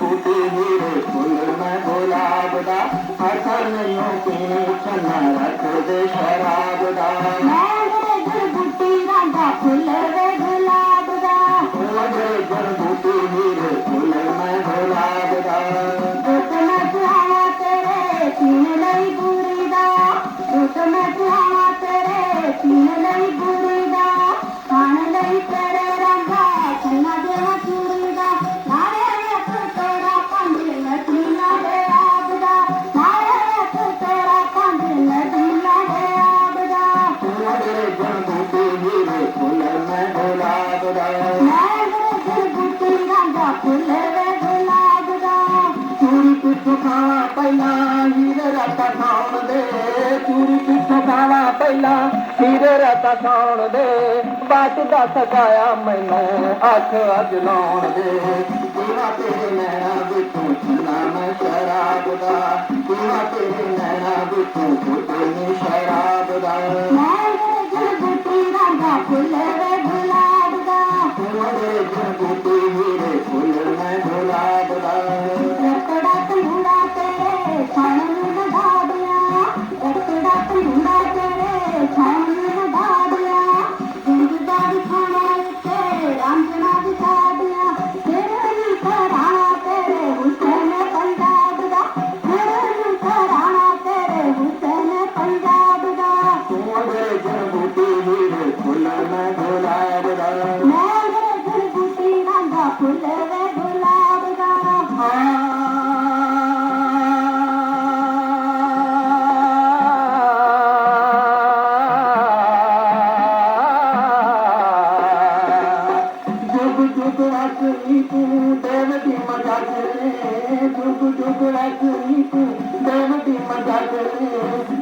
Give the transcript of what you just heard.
बूटी हीरे फूल में गुलाब दा हसन यूपी चना रख दे शराब दा बूटी राधा फूल में गुलाब दा ओजे गुल बूटी हीरे फूल में गुलाब दा तो मैं सुहावा तेरे सीने नहीं पूरी दा तो मैं ਰਾਤਾ ਖਾਣ ਦੇ ਚੂੜੀ ਪਿੱਛੋਂ ਖਾਣਾ ਪਹਿਲਾਂ ਹੀਰੇ ਰਾਤਾ ਖਾਣ ਦੇ। ਬਾਤ ਦਾ ਸਕਾਇਆ ਮੈਨੂੰ ਅੱਖ ਅੱਜ ਲਾਉਣ ਦੇ। ਤੇਰਾ ਤੇਰੇ ਨੈਣਾ ਵਿੱਚੋਂ ਛਿਨਾ ਮੈਂ ਸ਼ਰਾਬ ਦਾ? ਤੇਰਾ ਤੇਰੇ ਨੈਣਾ ਵਿੱਚੋਂ ਛੁੱਟੇ ਨੀ ਸ਼ਰਾਬ ਦਾ? ਮੈਂ ਗੁਰ ਬੁੱਤੀ ਰਾਂਝਾ ਫੁੱਲ घरगुटी हीरे फुला में गुलाब गारा मैं घरगुटी राधा फुले रे गुलाब गारा हाँ देवती मज़ा करे